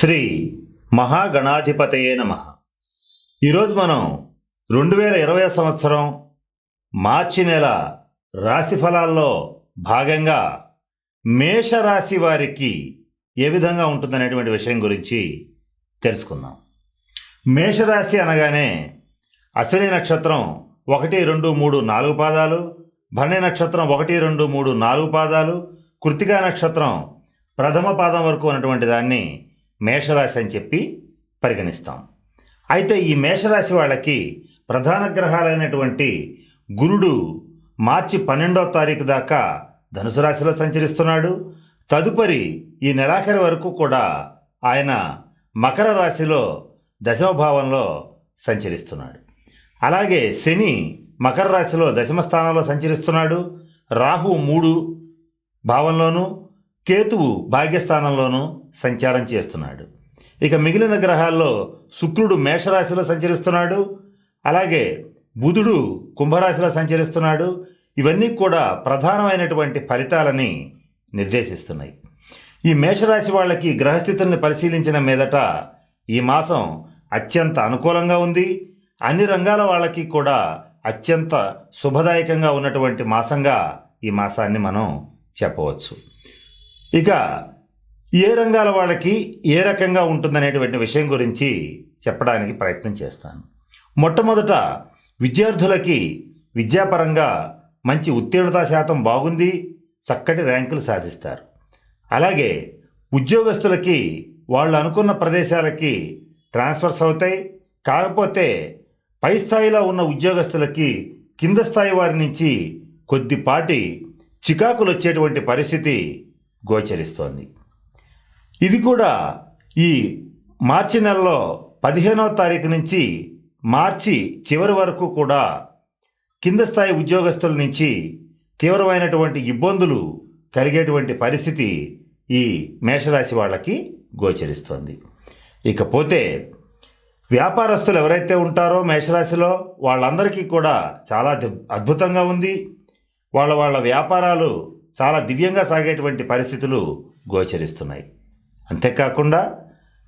శ్రీ మహాగణాధిపతయే నమ. ఈరోజు మనం రెండు వేల ఇరవై సంవత్సరం మార్చి నెల రాశి ఫలాల్లో భాగంగా మేషరాశి వారికి ఏ విధంగా ఉంటుందనేటువంటి విషయం గురించి తెలుసుకుందాం. మేషరాశి అనగానే అశ్విని నక్షత్రం ఒకటి రెండు మూడు నాలుగు పాదాలు భరణి నక్షత్రం ఒకటి రెండు మూడు నాలుగు పాదాలు కృతికా నక్షత్రం ప్రథమ పాదం వరకు ఉన్నటువంటి దాన్ని మేషరాశి అని చెప్పి పరిగణిస్తాం. అయితే ఈ మేషరాశి వాళ్ళకి ప్రధాన గ్రహాలైనటువంటి గురుడు మార్చి పన్నెండో తారీఖు దాకా ధనుసు రాశిలో సంచరిస్తున్నాడు. తదుపరి ఈ నెలాఖరి వరకు కూడా ఆయన మకర రాశిలో దశమ భావంలో సంచరిస్తున్నాడు. అలాగే శని మకర రాశిలో దశమ స్థానంలో సంచరిస్తున్నాడు. రాహు మూడు భావంలోనూ కేతువు భాగ్యస్థానంలోనూ సంచారం చేస్తున్నాడు. ఇక మిగిలిన గ్రహాల్లో శుక్రుడు మేషరాశిలో సంచరిస్తున్నాడు. అలాగే బుధుడు కుంభరాశిలో సంచరిస్తున్నాడు. ఇవన్నీ కూడా ప్రధానమైనటువంటి ఫలితాలని నిర్దేశిస్తున్నాయి. ఈ మేషరాశి వాళ్ళకి గ్రహస్థితుల్ని పరిశీలించిన మీదట ఈ మాసం అత్యంత అనుకూలంగా ఉంది. అన్ని రంగాల వాళ్ళకి కూడా అత్యంత శుభదాయకంగా ఉన్నటువంటి మాసంగా ఈ మాసాన్ని మనం చెప్పవచ్చు. ఇక ఏ రంగాల వాళ్ళకి ఏ రకంగా ఉంటుందనేటువంటి విషయం గురించి చెప్పడానికి ప్రయత్నం చేస్తాను. మొట్టమొదట విద్యార్థులకి విద్యాపరంగా మంచి ఉత్తీర్ణతా శాతం బాగుంది చక్కటి ర్యాంకులు సాధిస్తారు. అలాగే ఉద్యోగస్తులకి వాళ్ళు అనుకున్న ప్రదేశాలకి ట్రాన్స్ఫర్స్ అవుతాయి. కాకపోతే పై స్థాయిలో ఉన్న ఉద్యోగస్తులకి కింద స్థాయి వారి నుంచి కొద్దిపాటి చికాకులు వచ్చేటువంటి పరిస్థితి గోచరిస్తోంది. ఇది కూడా ఈ మార్చి నెలలో పదిహేనవ తారీఖు నుంచి మార్చి చివరి వరకు కూడా కింద స్థాయి ఉద్యోగస్తుల నుంచి తీవ్రమైనటువంటి ఇబ్బందులు కలిగేటువంటి పరిస్థితి ఈ మేషరాశి వాళ్ళకి గోచరిస్తోంది. ఇకపోతే వ్యాపారస్తులు ఎవరైతే ఉంటారో మేషరాశిలో వాళ్ళందరికీ కూడా చాలా అద్భుతంగా ఉంది. వాళ్ళ వాళ్ళ వ్యాపారాలు చాలా దివ్యంగా సాగేటువంటి పరిస్థితులు గోచరిస్తున్నాయి. అంతేకాకుండా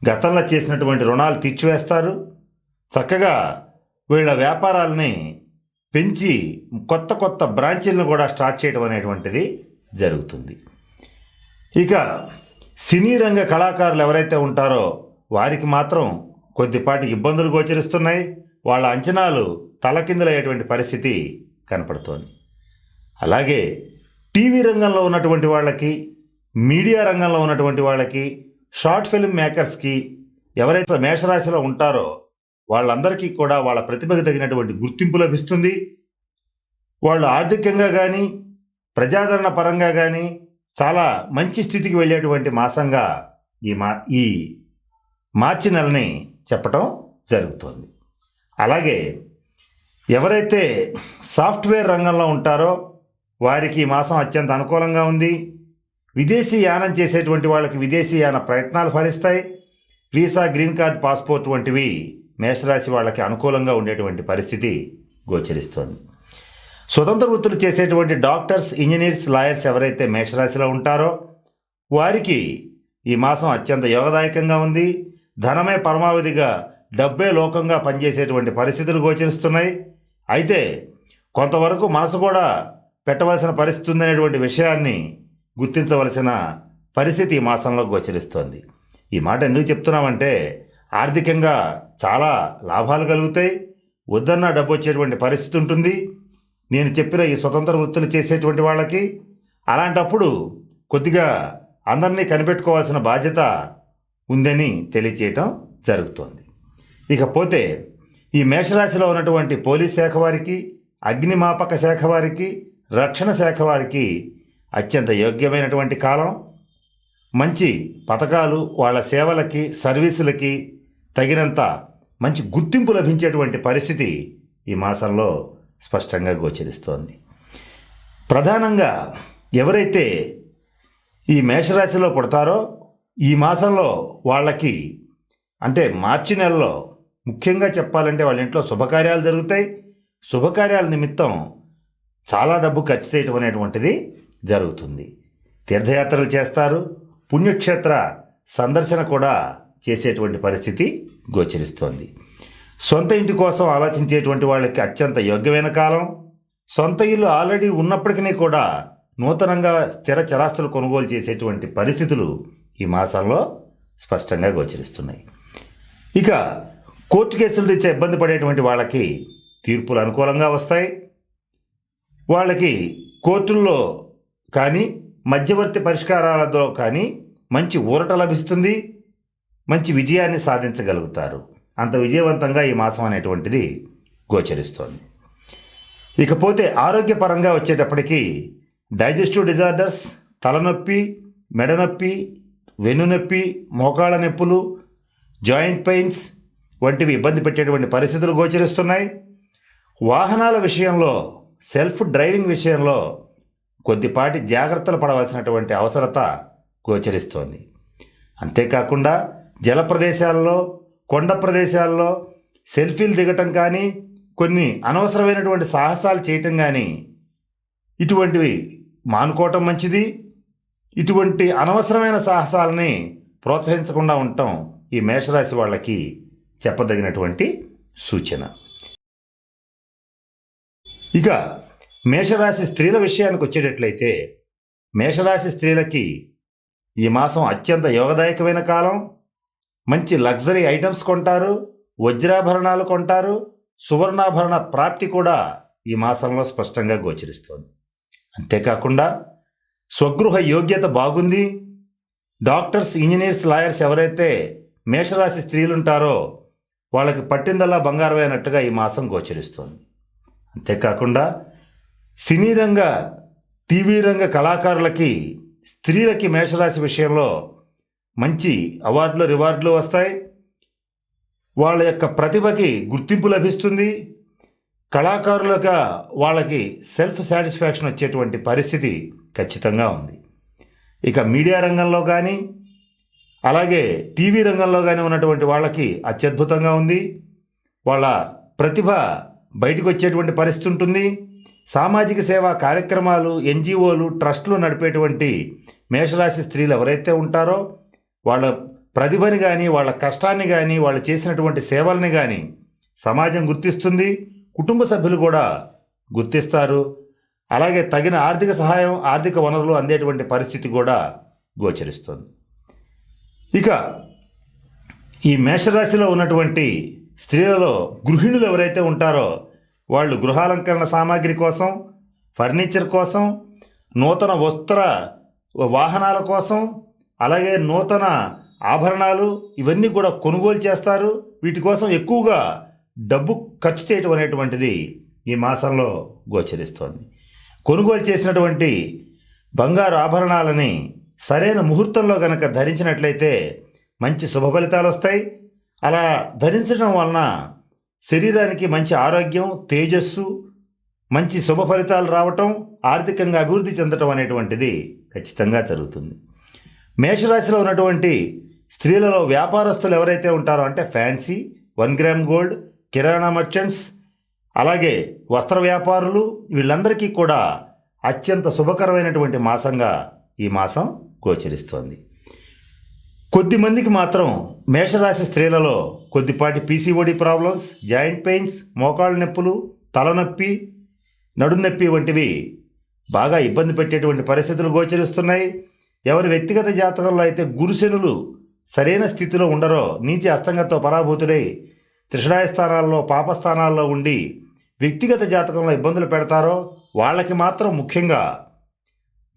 గతంలో చేసినటువంటి రుణాలు తీర్చివేస్తారు. చక్కగా వీళ్ళ వ్యాపారాలని పెంచి కొత్త కొత్త బ్రాంచీలను కూడా స్టార్ట్ చేయడం అనేటువంటిది జరుగుతుంది. ఇక సినీ రంగ కళాకారులు ఎవరైతే ఉంటారో వారికి మాత్రం కొద్దిపాటి ఇబ్బందులు గోచరిస్తున్నాయి. వాళ్ళ అంచనాలు తలకిందులయ్యేటువంటి పరిస్థితి కనపడుతోంది. అలాగే టీవీ రంగంలో ఉన్నటువంటి వాళ్ళకి మీడియా రంగంలో ఉన్నటువంటి వాళ్ళకి షార్ట్ ఫిల్మ్ మేకర్స్కి ఎవరైతే మేషరాశిలో ఉంటారో వాళ్ళందరికీ కూడా వాళ్ళ ప్రతిభకు తగినటువంటి గుర్తింపు లభిస్తుంది. వాళ్ళు ఆర్థికంగా కానీ ప్రజాదరణ పరంగా కానీ చాలా మంచి స్థితికి వెళ్ళేటువంటి మాసంగా ఈ మా ఈ మార్చి నెలని చెప్పటం జరుగుతుంది. అలాగే ఎవరైతే సాఫ్ట్వేర్ రంగంలో ఉంటారో వారికి ఈ మాసం అత్యంత అనుకూలంగా ఉంది. విదేశీ యానం చేసేటువంటి వాళ్ళకి విదేశీ యాన ప్రయత్నాలు ఫలిస్తాయి. వీసా గ్రీన్ కార్డ్ పాస్పోర్ట్ వంటివి మేషరాశి వాళ్ళకి అనుకూలంగా ఉండేటువంటి పరిస్థితి గోచరిస్తోంది. స్వతంత్ర వృత్తులు చేసేటువంటి డాక్టర్స్ ఇంజనీర్స్ లాయర్స్ ఎవరైతే మేషరాశిలో ఉంటారో వారికి ఈ మాసం అత్యంత యోగదాయకంగా ఉంది. ధనమే పరమావధిగా డబ్బే లోకంగా పనిచేసేటువంటి పరిస్థితులు గోచరిస్తున్నాయి. అయితే కొంతవరకు మనసు కూడా పెట్టవలసిన పరిస్థితి ఉందనేటువంటి విషయాన్ని గుర్తించవలసిన పరిస్థితి ఈ మాసంలో గోచరిస్తోంది. ఈ మాట ఎందుకు చెప్తున్నామంటే ఆర్థికంగా చాలా లాభాలు కలుగుతాయి. వద్దన్న డబ్బు వచ్చేటువంటి పరిస్థితి ఉంటుంది. నేను చెప్పిన ఈ స్వతంత్ర వృత్తులు చేసేటువంటి వాళ్ళకి అలాంటప్పుడు కొద్దిగా అందరినీ కనిపెట్టుకోవాల్సిన బాధ్యత ఉందని తెలియచేయటం జరుగుతోంది. ఇకపోతే ఈ మేషరాశిలో ఉన్నటువంటి పోలీస్ శాఖ వారికి అగ్నిమాపక శాఖ వారికి రక్షణ శాఖ వారికి అత్యంత యోగ్యమైనటువంటి కాలం. మంచి పథకాలు వాళ్ళ సేవలకి సర్వీసులకి తగినంత మంచి గుర్తింపు లభించేటువంటి పరిస్థితి ఈ మాసంలో స్పష్టంగా గోచరిస్తోంది. ప్రధానంగా ఎవరైతే ఈ మేషరాశిలో పుడతారో ఈ మాసంలో వాళ్ళకి అంటే మార్చి నెలలో ముఖ్యంగా చెప్పాలంటే వాళ్ళ ఇంట్లో శుభకార్యాలు జరుగుతాయి. శుభకార్యాల నిమిత్తం చాలా డబ్బు ఖర్చు చేయటం అనేటువంటిది జరుగుతుంది. తీర్థయాత్రలు చేస్తారు. పుణ్యక్షేత్ర సందర్శన కూడా చేసేటువంటి పరిస్థితి గోచరిస్తోంది. సొంత ఇంటి కోసం ఆలోచించేటువంటి వాళ్ళకి అత్యంత యోగ్యమైన కాలం. సొంత ఇల్లు ఆల్రెడీ ఉన్నప్పటికీ కూడా నూతనంగా స్థిర చరాస్తులు కొనుగోలు చేసేటువంటి పరిస్థితులు ఈ మాసంలో స్పష్టంగా గోచరిస్తున్నాయి. ఇక కోర్టు కేసులు తెచ్చే ఇబ్బంది పడేటువంటి వాళ్ళకి తీర్పులు అనుకూలంగా వస్తాయి. వాళ్ళకి కోర్టుల్లో కానీ మధ్యవర్తి పరిష్కారాలతో కానీ మంచి ఊరట లభిస్తుంది మంచి విజయాన్ని సాధించగలుగుతారు. అంత విజయవంతంగా ఈ మాసం అనేటువంటిది గోచరిస్తోంది. ఇకపోతే ఆరోగ్యపరంగా వచ్చేటప్పటికి డైజెస్టివ్ డిజార్డర్స్ తలనొప్పి మెడనొప్పి వెన్నునొప్పి మోకాళ్ళ నొప్పులు జాయింట్ పెయిన్స్ వంటివి ఇబ్బంది పెట్టేటువంటి పరిస్థితులు గోచరిస్తున్నాయి. వాహనాల విషయంలో సెల్ఫ్ డ్రైవింగ్ విషయంలో కొద్దిపాటి జాగ్రత్తలు పడవలసినటువంటి అవసరత గోచరిస్తోంది. అంతేకాకుండా జల ప్రదేశాల్లో కొండ ప్రదేశాల్లో సెల్ఫీలు దిగటం కానీ కొన్ని అనవసరమైనటువంటి సాహసాలు చేయటం కానీ ఇటువంటివి మానుకోవటం మంచిది. ఇటువంటి అనవసరమైన సాహసాలని ప్రోత్సహించకుండా ఉండటం ఈ మేషరాశి వాళ్ళకి చెప్పదగినటువంటి సూచన. ఇక మేషరాశి స్త్రీల విషయానికి వచ్చేటట్లయితే మేషరాశి స్త్రీలకి ఈ మాసం అత్యంత యోగదాయకమైన కాలం. మంచి లగ్జరీ ఐటమ్స్ కొంటారు వజ్రాభరణాలు కొంటారు సువర్ణాభరణ ప్రాప్తి కూడా ఈ మాసంలో స్పష్టంగా గోచరిస్తోంది. అంతేకాకుండా స్వగృహ యోగ్యత బాగుంది. డాక్టర్స్ ఇంజనీర్స్ లాయర్స్ ఎవరైతే మేషరాశి స్త్రీలుంటారో వాళ్ళకి పట్టిందల్లా బంగారమైనట్టుగా ఈ మాసం గోచరిస్తోంది. అంతేకాకుండా సినీ రంగ టీవీ రంగ కళాకారులకి స్త్రీలకి మేషరాశి విషయంలో మంచి అవార్డులు రివార్డులు వస్తాయి. వాళ్ళ యొక్క ప్రతిభకి గుర్తింపు లభిస్తుంది. కళాకారులుగా వాళ్ళకి సెల్ఫ్ సాటిస్ఫాక్షన్ వచ్చేటువంటి పరిస్థితి ఖచ్చితంగా ఉంది. ఇక మీడియా రంగంలో కానీ అలాగే టీవీ రంగంలో కానీ ఉన్నటువంటి వాళ్ళకి అత్యద్భుతంగా ఉంది. వాళ్ళ ప్రతిభ బయటకు వచ్చేటువంటి పరిస్థితి ఉంటుంది. సామాజిక సేవా కార్యక్రమాలు ఎన్జిఓలు ట్రస్టులు నడిపేటువంటి మేషరాశి స్త్రీలు ఎవరైతే ఉంటారో వాళ్ళ ప్రతిభని కానీ వాళ్ళ కష్టాన్ని కానీ వాళ్ళు చేసినటువంటి సేవల్ని కానీ సమాజం గుర్తిస్తుంది. కుటుంబ సభ్యులు కూడా గుర్తిస్తారు. అలాగే తగిన ఆర్థిక సహాయం ఆర్థిక వనరులు అందేటువంటి పరిస్థితి కూడా గోచరిస్తుంది. ఇక ఈ మేషరాశిలో ఉన్నటువంటి స్త్రీలలో గృహిణులు ఎవరైతే ఉంటారో వాళ్ళు గృహాలంకరణ సామాగ్రి కోసం ఫర్నిచర్ కోసం నూతన వస్త్ర వాహనాల కోసం అలాగే నూతన ఆభరణాలు ఇవన్నీ కూడా కొనుగోలు చేస్తారు. వీటి కోసం ఎక్కువగా డబ్బు ఖర్చు చేయటం అనేటువంటిది ఈ మాసంలో గోచరిస్తోంది. కొనుగోలు చేసినటువంటి బంగారు ఆభరణాలని సరైన ముహూర్తంలో గనక ధరించినట్లయితే మంచి శుభ ఫలితాలు వస్తాయి. అలా ధరించడం వలన శరీరానికి మంచి ఆరోగ్యం తేజస్సు మంచి శుభ ఫలితాలు రావటం ఆర్థికంగా అభివృద్ధి చెందటం అనేటువంటిది ఖచ్చితంగా జరుగుతుంది. మేషరాశిలో ఉన్నటువంటి స్త్రీలలో వ్యాపారస్తులు ఎవరైతే ఉంటారో అంటే ఫ్యాన్సీ వన్ గ్రామ్ గోల్డ్ కిరాణా మర్చెంట్స్ అలాగే వస్త్ర వ్యాపారులు వీళ్ళందరికీ కూడా అత్యంత శుభకరమైనటువంటి మాసంగా ఈ మాసం గోచరిస్తోంది. కొద్ది మందికి మాత్రం మేషరాశి స్త్రీలలో కొద్దిపాటి పీసీఓడి ప్రాబ్లమ్స్ జాయింట్ పెయిన్స్ మోకాళ్ళ నొప్పులు తలనొప్పి నడునొప్పి వంటివి బాగా ఇబ్బంది పెట్టేటువంటి పరిస్థితులు గోచరిస్తున్నాయి. ఎవరి వ్యక్తిగత జాతకంలో అయితే గురుశనులు సరైన స్థితిలో ఉండరో నీచి అస్తంగంతో పరాభూతుడై త్రిషడాయ స్థానాల్లో పాపస్థానాల్లో ఉండి వ్యక్తిగత జాతకంలో ఇబ్బందులు పెడతారో వాళ్ళకి మాత్రం ముఖ్యంగా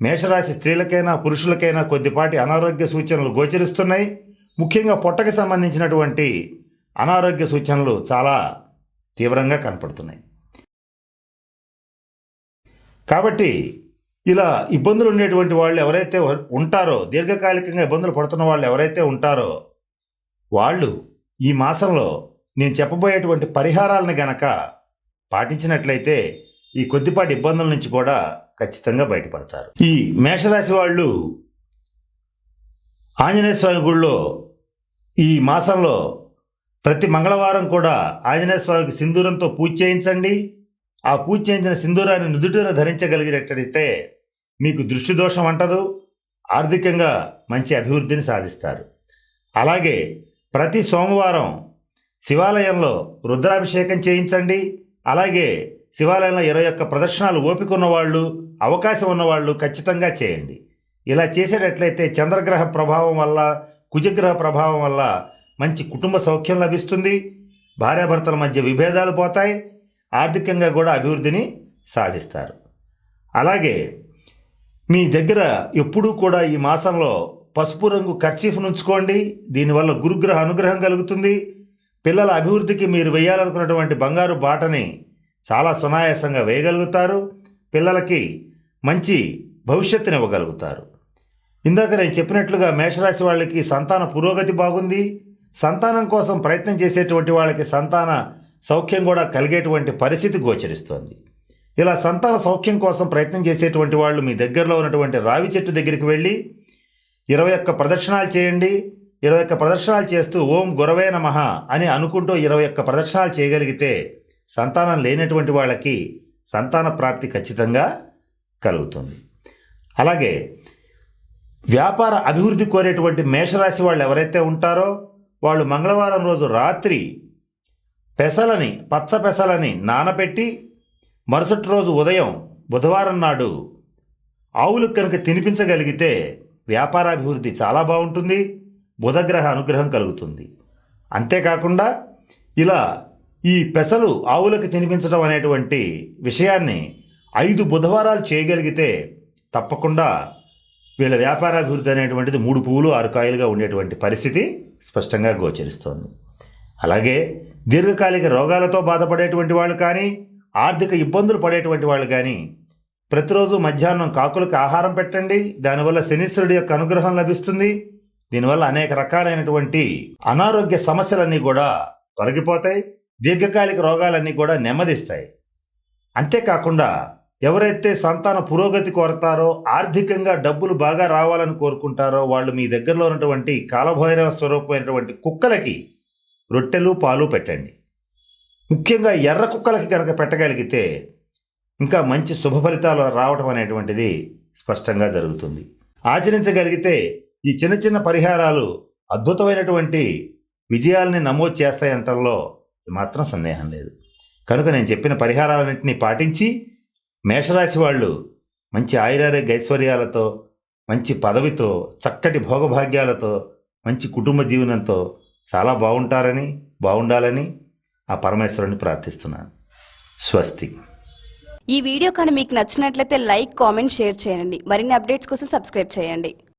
మేషరాశి స్త్రీలకైనా పురుషులకైనా కొద్దిపాటి అనారోగ్య సూచనలు గోచరిస్తున్నాయి. ముఖ్యంగా పొట్టకి సంబంధించినటువంటి అనారోగ్య సూచనలు చాలా తీవ్రంగా కనపడుతున్నాయి. కాబట్టి ఇలా ఇబ్బందులు ఉండేటువంటి వాళ్ళు ఎవరైతే ఉంటారో దీర్ఘకాలికంగా ఇబ్బందులు పడుతున్న వాళ్ళు ఎవరైతే ఉంటారో వాళ్ళు ఈ మాసంలో నేను చెప్పబోయేటువంటి పరిహారాలను గనక పాటించినట్లయితే ఈ కొద్దిపాటి ఇబ్బందుల నుంచి కూడా ఖచ్చితంగా బయటపడతారు. ఈ మేషరాశి వాళ్ళు ఆంజనేయ స్వామి గుళ్ళో ఈ మాసంలో ప్రతి మంగళవారం కూడా ఆంజనేయ స్వామికి సింధూరంతో పూజ చేయించండి. ఆ పూజ చేయించిన సింధూరాన్ని నుదుటిన ధరించగలిగినట్టయితే మీకు దృష్టి దోషం అంటదు ఆర్థికంగా మంచి అభివృద్ధిని సాధిస్తారు. అలాగే ప్రతి సోమవారం శివాలయంలో రుద్రాభిషేకం చేయించండి. అలాగే శివాలయంలో ఇరవై ఒక్క ప్రదర్శనలు ఓపిక ఉన్నవాళ్ళు అవకాశం ఉన్నవాళ్ళు ఖచ్చితంగా చేయండి. ఇలా చేసేటట్లయితే చంద్రగ్రహ ప్రభావం వల్ల కుజగ్రహ ప్రభావం వల్ల మంచి కుటుంబ సౌఖ్యం లభిస్తుంది. భార్యాభర్తల మధ్య విభేదాలు పోతాయి. ఆర్థికంగా కూడా అభివృద్ధిని సాధిస్తారు. అలాగే మీ దగ్గర ఎప్పుడూ కూడా ఈ మాసంలో పసుపు రంగు కర్చీఫ్ను ఉంచుకోండి దీనివల్ల గురుగ్రహ అనుగ్రహం కలుగుతుంది. పిల్లల అభివృద్ధికి మీరు వేయాలనుకున్నటువంటి బంగారు బాటని చాలా సునాయాసంగా వేయగలుగుతారు. పిల్లలకి మంచి భవిష్యత్తుని ఇవ్వగలుగుతారు ఇందాక నేను చెప్పినట్లుగా మేషరాశి వాళ్ళకి సంతాన పురోగతి బాగుంది. సంతానం కోసం ప్రయత్నం చేసేటువంటి వాళ్ళకి సంతాన సౌఖ్యం కూడా కలిగేటువంటి పరిస్థితి గోచరిస్తోంది. ఇలా సంతాన సౌఖ్యం కోసం ప్రయత్నం చేసేటువంటి వాళ్ళు మీ దగ్గరలో ఉన్నటువంటి రావి చెట్టు దగ్గరికి వెళ్ళి ఇరవై ఒక్క ప్రదక్షిణాలు చేయండి. ఇరవై ఒక్క ప్రదక్షిణాలు చేస్తూ ఓం గురవే నమ అని అనుకుంటూ ఇరవై ఒక్క ప్రదక్షిణాలు చేయగలిగితే సంతానం లేనటువంటి వాళ్ళకి సంతాన ప్రాప్తి ఖచ్చితంగా కలుగుతుంది. అలాగే వ్యాపార అభివృద్ధి కోరేటువంటి మేషరాశి వాళ్ళు ఎవరైతే ఉంటారో వాళ్ళు మంగళవారం రోజు రాత్రి పెసలని పచ్చ పెసలని నానబెట్టి మరుసటి రోజు ఉదయం బుధవారం నాడు ఆవులకు కనుక తినిపించగలిగితే వ్యాపారాభివృద్ధి చాలా బాగుంటుంది బుధగ్రహ అనుగ్రహం కలుగుతుంది. అంతేకాకుండా ఇలా ఈ పెసలు ఆవులకు తినిపించడం అనేటువంటి విషయాన్ని ఐదు బుధవారాలు చేయగలిగితే తప్పకుండా వీళ్ళ వ్యాపారాభివృద్ధి అనేటువంటిది మూడు పువ్వులు ఆరు కాయలుగా ఉండేటువంటి పరిస్థితి స్పష్టంగా గోచరిస్తోంది. అలాగే దీర్ఘకాలిక రోగాలతో బాధపడేటువంటి వాళ్ళు కానీ ఆర్థిక ఇబ్బందులు పడేటువంటి వాళ్ళు కానీ ప్రతిరోజు మధ్యాహ్నం కాకులకు ఆహారం పెట్టండి. దానివల్ల శనీశ్వరుడి యొక్క అనుగ్రహం లభిస్తుంది. దీనివల్ల అనేక రకాలైనటువంటి అనారోగ్య సమస్యలన్నీ కూడా తొలగిపోతాయి. దీర్ఘకాలిక రోగాలన్నీ కూడా నెమ్మదిస్తాయి. అంతేకాకుండా ఎవరైతే సంతాన పురోగతి కోరతారో ఆర్థికంగా డబ్బులు బాగా రావాలని కోరుకుంటారో వాళ్ళు మీ దగ్గరలో ఉన్నటువంటి కాలభైరవ స్వరూపమైనటువంటి కుక్కలకి రొట్టెలు పాలు పెట్టండి. ముఖ్యంగా ఎర్ర కుక్కలకి కనుక పెట్టగలిగితే ఇంకా మంచి శుభ ఫలితాలు రావటం అనేటువంటిది స్పష్టంగా జరుగుతుంది. ఆచరించగలిగితే ఈ చిన్న చిన్న పరిహారాలు అద్భుతమైనటువంటి విజయాల్ని నమోదు చేస్తాయంటంలో మాత్రం సందేహం లేదు. కనుక నేను చెప్పిన పరిహారాలన్నింటినీ పాటించి మేషరాశి వాళ్ళు మంచి ఆయురారోగ్య ఐశ్వర్యాలతో మంచి పదవితో చక్కటి భోగభాగ్యాలతో మంచి కుటుంబ జీవనంతో చాలా బాగుంటారని బాగుండాలని ఆ పరమేశ్వరుని ప్రార్థిస్తున్నాను. స్వస్తి. ఈ వీడియో కానీ మీకు నచ్చినట్లయితే లైక్ కామెంట్ షేర్ చేయండి. మరిన్ని అప్డేట్స్ కోసం సబ్స్క్రైబ్ చేయండి.